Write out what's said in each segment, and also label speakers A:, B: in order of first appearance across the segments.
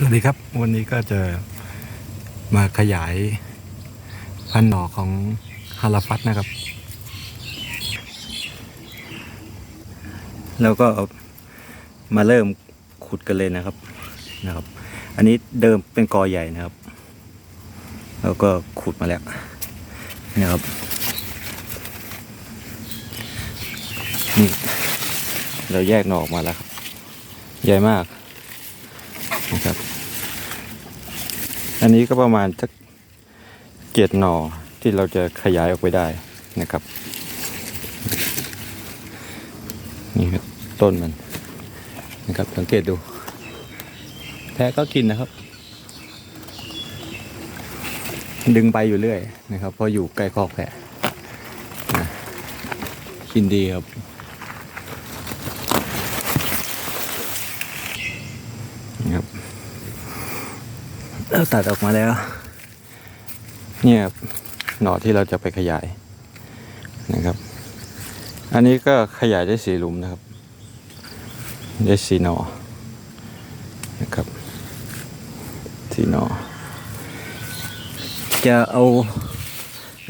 A: สวัสดีครับ วันนี้ก็จะมาขยายพันธุ์หน่อของฮาราฟัตนะครับ แล้วก็มาเริ่มขุดกันเลยนะครับนะครับ อันนี้เดิมเป็นกอใหญ่นะครับ แล้วก็ขุดมาแล้วนะครับนี่เราแยกหน่อออกมาแล้วครับ ใหญ่มาก นะครับ อันนี้ก็ประมาณสักเกียรหน่อที่เราจะขยายออกไปได้นะครับ นี่ครับต้นมันนะครับ สังเกตดู แพะก็กินนะครับ ดึงไปอยู่เรื่อยนะครับเพราะอยู่ใกล้คอกแพะนะกินดีครับนะครับ เราตัดออกมาแล้ว เนี่ยหน่อที่เราจะไปขยายนะครับ อันนี้ก็ขยายได้สี่หลุมนะครับ ได้สี่หน่อนะครับสี่หน่อจะเอา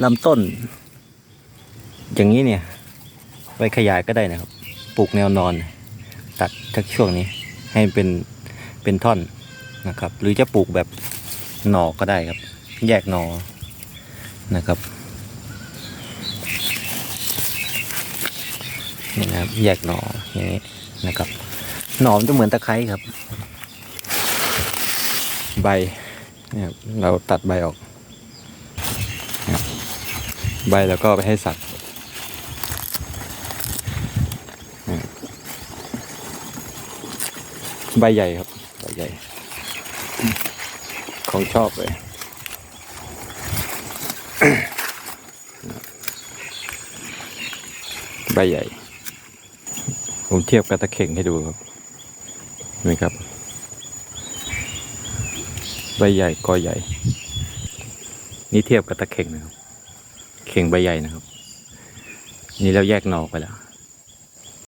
A: ลำต้น อย่างนี้เนี่ย ไปขยายก็ได้นะครับ ปลูกแนวนอน ตัดจากช่วงนี้ให้เป็นเป็นท่อน นะครับ หรือจะปลูกแบบหน่อก็ได้ครับ แยกหน่อนะครับนี่นะครับแยกหน่ออย่างนี้นะครับหน่อมันจะเหมือนตะไคร้ครับ ใบเนี่ยครับเราตัดใบออก ใบแล้วก็ไปให้สัตว์ใบใหญ่ครับ ใบใหญ่ ของชอบเลยใบใหญ่ ผมเทียบกับตะเข่งให้ดูครับนไหมครับ ใบใหญ่กอใหญ่ นี่เทียบกับตะเข่งนะครับ เข่งใบใหญ่นะครับ นี่เราแยกหน่อไปแล้ว